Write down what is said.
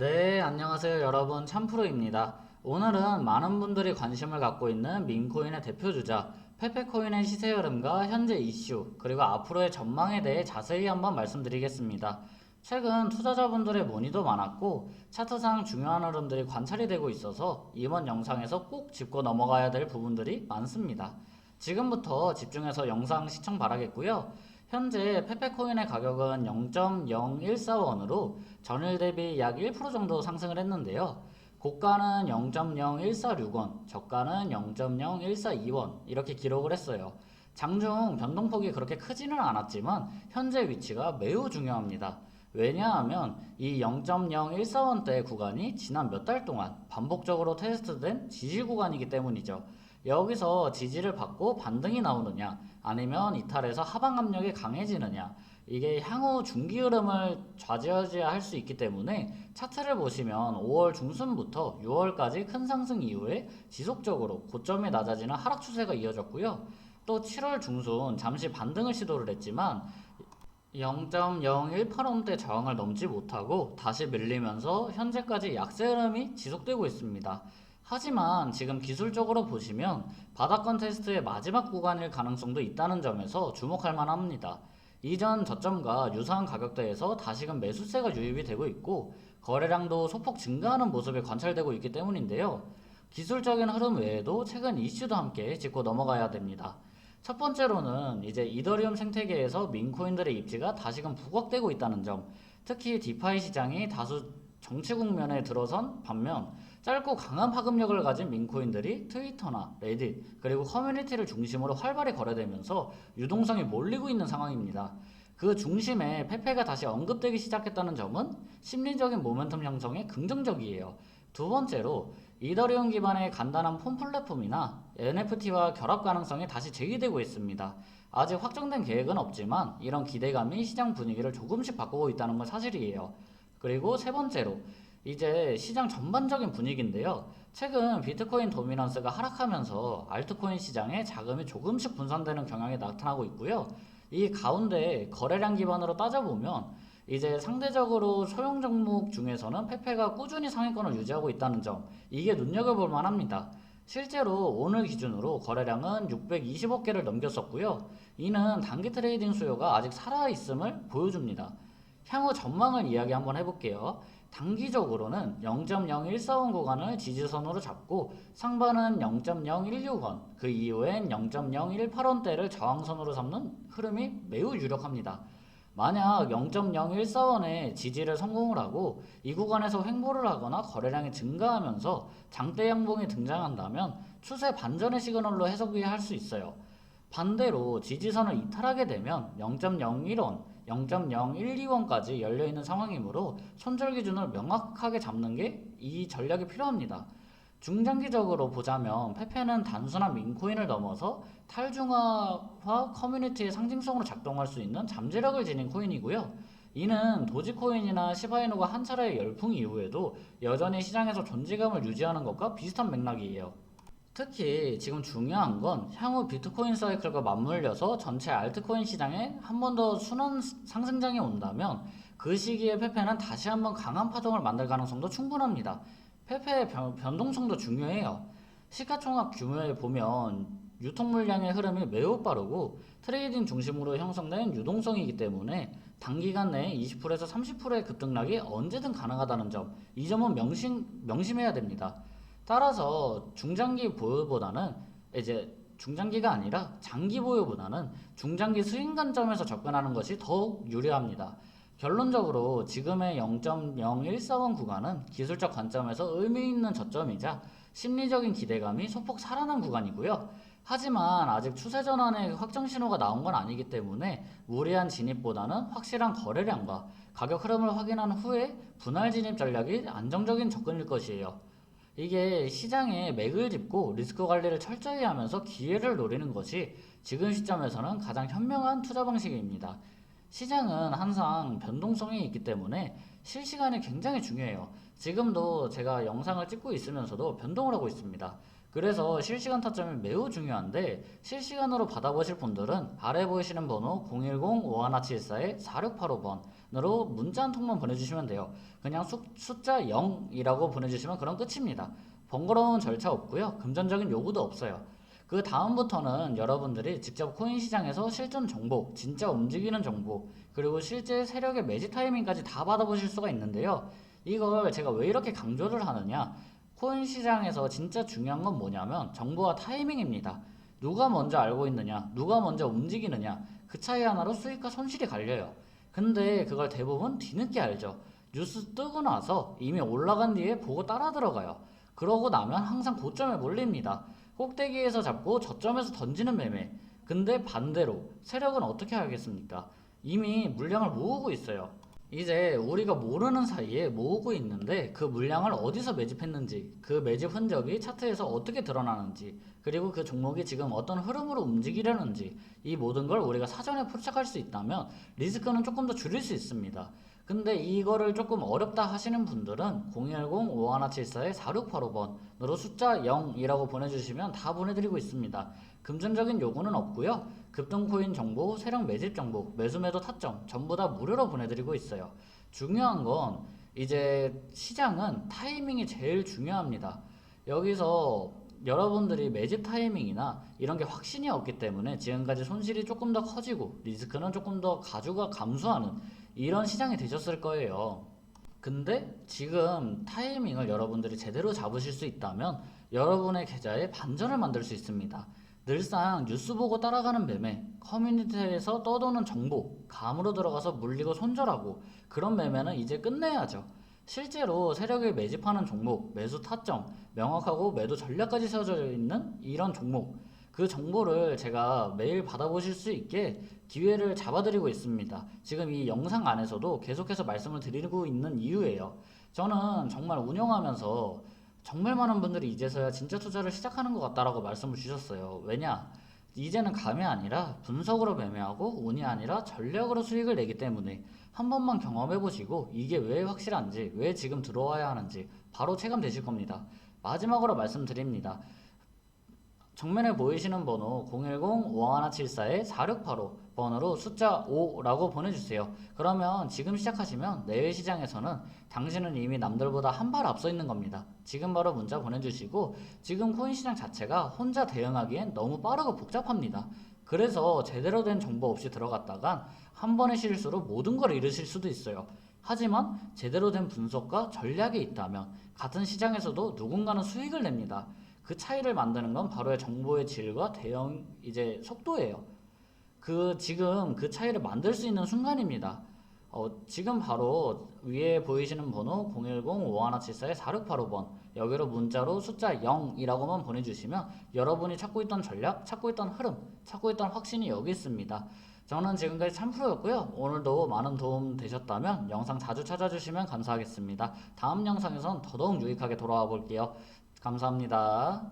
네, 안녕하세요 여러분 참프로입니다. 오늘은 많은 분들이 관심을 갖고 있는 민코인의 대표주자 페페코인의 시세 흐름과 현재 이슈 그리고 앞으로의 전망에 대해 자세히 한번 말씀드리겠습니다. 최근 투자자분들의 문의도 많았고 차트상 중요한 흐름들이 관찰이 되고 있어서 이번 영상에서 꼭 짚고 넘어가야 될 부분들이 많습니다. 지금부터 집중해서 영상 시청 바라겠고요. 현재 페페코인의 가격은 0.0141원으로 전일 대비 약 1% 정도 상승을 했는데요. 고가는 0.0146원, 저가는 0.0142원 이렇게 기록을 했어요. 장중 변동폭이 그렇게 크지는 않았지만 현재 위치가 매우 중요합니다. 왜냐하면 이 0.0141원대 구간이 지난 몇 달 동안 반복적으로 테스트된 지지 구간이기 때문이죠. 여기서 지지를 받고 반등이 나오느냐 아니면 이탈해서 하방 압력이 강해지느냐 이게 향후 중기 흐름을 좌지우지할 수 있기 때문에 차트를 보시면 5월 중순부터 6월까지 큰 상승 이후에 지속적으로 고점이 낮아지는 하락 추세가 이어졌고요. 또 7월 중순 잠시 반등을 시도를 했지만 0.018원대 저항을 넘지 못하고 다시 밀리면서 현재까지 약세 흐름이 지속되고 있습니다. 하지만 지금 기술적으로 보시면 바닥권 테스트의 마지막 구간일 가능성도 있다는 점에서 주목할 만합니다. 이전 저점과 유사한 가격대에서 다시금 매수세가 유입이 되고 있고 거래량도 소폭 증가하는 모습이 관찰되고 있기 때문인데요. 기술적인 흐름 외에도 최근 이슈도 함께 짚고 넘어가야 됩니다. 첫 번째로는 이제 이더리움 생태계에서 민코인들의 입지가 다시금 부각되고 있다는 점, 특히 디파이 시장이 다수 정치 국면에 들어선 반면 짧고 강한 파급력을 가진 민코인들이 트위터나 레딧 그리고 커뮤니티를 중심으로 활발히 거래되면서 유동성이 몰리고 있는 상황입니다. 그 중심에 페페가 다시 언급되기 시작했다는 점은 심리적인 모멘텀 형성에 긍정적이에요. 두 번째로 이더리움 기반의 간단한 폰 플랫폼이나 NFT와 결합 가능성이 다시 제기되고 있습니다. 아직 확정된 계획은 없지만 이런 기대감이 시장 분위기를 조금씩 바꾸고 있다는 건 사실이에요. 그리고 세 번째로 이제 시장 전반적인 분위기인데요. 최근 비트코인 도미넌스가 하락하면서 알트코인 시장에 자금이 조금씩 분산되는 경향이 나타나고 있고요. 이 가운데 거래량 기반으로 따져보면 이제 상대적으로 소형 종목 중에서는 페페가 꾸준히 상위권을 유지하고 있다는 점 이게 눈여겨볼 만합니다. 실제로 오늘 기준으로 거래량은 620억 개를 넘겼었고요. 이는 단기 트레이딩 수요가 아직 살아있음을 보여줍니다. 향후 전망을 이야기 한번 해볼게요. 단기적으로는 0.0141 구간을 지지선으로 잡고 상반은 0.016원, 그 이후엔 0.018원대를 저항선으로 삼는 흐름이 매우 유력합니다. 만약 0.014원의 지지를 성공을 하고 이 구간에서 횡보를 하거나 거래량이 증가하면서 장대 양봉이 등장한다면 추세 반전의 시그널로 해석이 할 수 있어요. 반대로 지지선을 이탈하게 되면 0.01원, 0.012원까지 열려 있는 상황이므로 손절 기준을 명확하게 잡는 게 이 전략이 필요합니다. 중장기적으로 보자면 페페는 단순한 민코인을 넘어서 탈중화와 커뮤니티의 상징성으로 작동할 수 있는 잠재력을 지닌 코인이고요. 이는 도지코인이나 시바이누가 한 차례의 열풍 이후에도 여전히 시장에서 존재감을 유지하는 것과 비슷한 맥락이에요. 특히 지금 중요한 건 향후 비트코인 사이클과 맞물려서 전체 알트코인 시장에 한 번 더 순환 상승장이 온다면 그 시기에 페페는 다시 한번 강한 파동을 만들 가능성도 충분합니다. 페페의 변, 변동성도 중요해요. 시가총액 규모에 보면 유통 물량의 흐름이 매우 빠르고 트레이딩 중심으로 형성된 유동성이기 때문에 단기간 내에 20%에서 30%의 급등락이 언제든 가능하다는 점, 이 점은 명심, 명심해야 됩니다. 따라서 중장기 보유보다는 이제 중장기가 아니라 장기 보유보다는 중장기 스윙 관점에서 접근하는 것이 더욱 유리합니다. 결론적으로 지금의 0.0141 구간은 기술적 관점에서 의미 있는 저점이자 심리적인 기대감이 소폭 살아난 구간이고요. 하지만 아직 추세 전환의 확정 신호가 나온 건 아니기 때문에 무리한 진입보다는 확실한 거래량과 가격 흐름을 확인한 후에 분할 진입 전략이 안정적인 접근일 것이에요. 이게 시장에 맥을 짚고 리스크 관리를 철저히 하면서 기회를 노리는 것이 지금 시점에서는 가장 현명한 투자 방식입니다. 시장은 항상 변동성이 있기 때문에 실시간이 굉장히 중요해요. 지금도 제가 영상을 찍고 있으면서도 변동을 하고 있습니다. 그래서 실시간 타점이 매우 중요한데 실시간으로 받아보실 분들은 아래 보이시는 번호 010-5174-4685번으로 문자 한 통만 보내주시면 돼요. 그냥 수, 숫자 0이라고 보내주시면 그럼 끝입니다. 번거로운 절차 없고요. 금전적인 요구도 없어요. 그 다음부터는 여러분들이 직접 코인 시장에서 실전 정보, 진짜 움직이는 정보, 그리고 실제 세력의 매집 타이밍까지 다 받아보실 수가 있는데요. 이걸 제가 왜 이렇게 강조를 하느냐? 코인 시장에서 진짜 중요한 건 뭐냐면 정보와 타이밍입니다. 누가 먼저 알고 있느냐, 누가 먼저 움직이느냐, 그 차이 하나로 수익과 손실이 갈려요. 근데 그걸 대부분 뒤늦게 알죠. 뉴스 뜨고 나서 이미 올라간 뒤에 보고 따라 들어가요. 그러고 나면 항상 고점에 몰립니다. 꼭대기에서 잡고 저점에서 던지는 매매. 근데 반대로 세력은 어떻게 알겠습니까? 이미 물량을 모으고 있어요. 이제 우리가 모르는 사이에 모으고 있는데 그 물량을 어디서 매집했는지, 그 매집 흔적이 차트에서 어떻게 드러나는지, 그리고 그 종목이 지금 어떤 흐름으로 움직이려는지 이 모든 걸 우리가 사전에 포착할 수 있다면 리스크는 조금 더 줄일 수 있습니다. 근데 이거를 조금 어렵다 하시는 분들은 010-5174-4685번으로 숫자 0이라고 보내주시면 다 보내드리고 있습니다. 금전적인 요구는 없고요. 급등 코인 정보, 세력 매집 정보, 매수 매도 타점 전부 다 무료로 보내드리고 있어요. 중요한 건 이제 시장은 타이밍이 제일 중요합니다. 여기서 여러분들이 매집 타이밍이나 이런 게 확신이 없기 때문에 지금까지 손실이 조금 더 커지고 리스크는 조금 더 가주가 감소하는 이런 시장이 되셨을 거예요. 근데 지금 타이밍을 여러분들이 제대로 잡으실 수 있다면 여러분의 계좌에 반전을 만들 수 있습니다. 늘상 뉴스 보고 따라가는 매매, 커뮤니티에서 떠도는 정보, 감으로 들어가서 물리고 손절하고 그런 매매는 이제 끝내야죠. 실제로 세력을 매집하는 종목, 매수 타점, 명확하고 매도 전략까지 세워져 있는 이런 종목, 그 정보를 제가 매일 받아보실 수 있게 기회를 잡아드리고 있습니다. 지금 이 영상 안에서도 계속해서 말씀을 드리고 있는 이유예요. 저는 정말 운영하면서 정말 많은 분들이 이제서야 진짜 투자를 시작하는 것 같다라고 말씀을 주셨어요. 왜냐? 이제는 감이 아니라 분석으로 매매하고 운이 아니라 전략으로 수익을 내기 때문에 한 번만 경험해 보시고 이게 왜 확실한지, 왜 지금 들어와야 하는지 바로 체감되실 겁니다. 마지막으로 말씀드립니다. 정면에 보이시는 번호 010-5174-4685번으로 숫자 5라고 보내주세요. 그러면 지금 시작하시면 내외 시장에서는 당신은 이미 남들보다 한 발 앞서 있는 겁니다. 지금 바로 문자 보내주시고 지금 코인 시장 자체가 혼자 대응하기엔 너무 빠르고 복잡합니다. 그래서 제대로 된 정보 없이 들어갔다간 한 번의 실수로 모든 걸 잃으실 수도 있어요. 하지만 제대로 된 분석과 전략이 있다면 같은 시장에서도 누군가는 수익을 냅니다. 그 차이를 만드는 건 바로의 정보의 질과 대응 이제 속도예요. 그 지금 그 차이를 만들 수 있는 순간입니다. 어, 지금 바로 위에 보이시는 번호 010-5174-4685번 여기로 문자로 숫자 0이라고만 보내주시면 여러분이 찾고 있던 전략, 찾고 있던 흐름, 찾고 있던 확신이 여기 있습니다. 저는 지금까지 참프로였고요. 오늘도 많은 도움 되셨다면 영상 자주 찾아주시면 감사하겠습니다. 다음 영상에선 더더욱 유익하게 돌아와 볼게요. 감사합니다.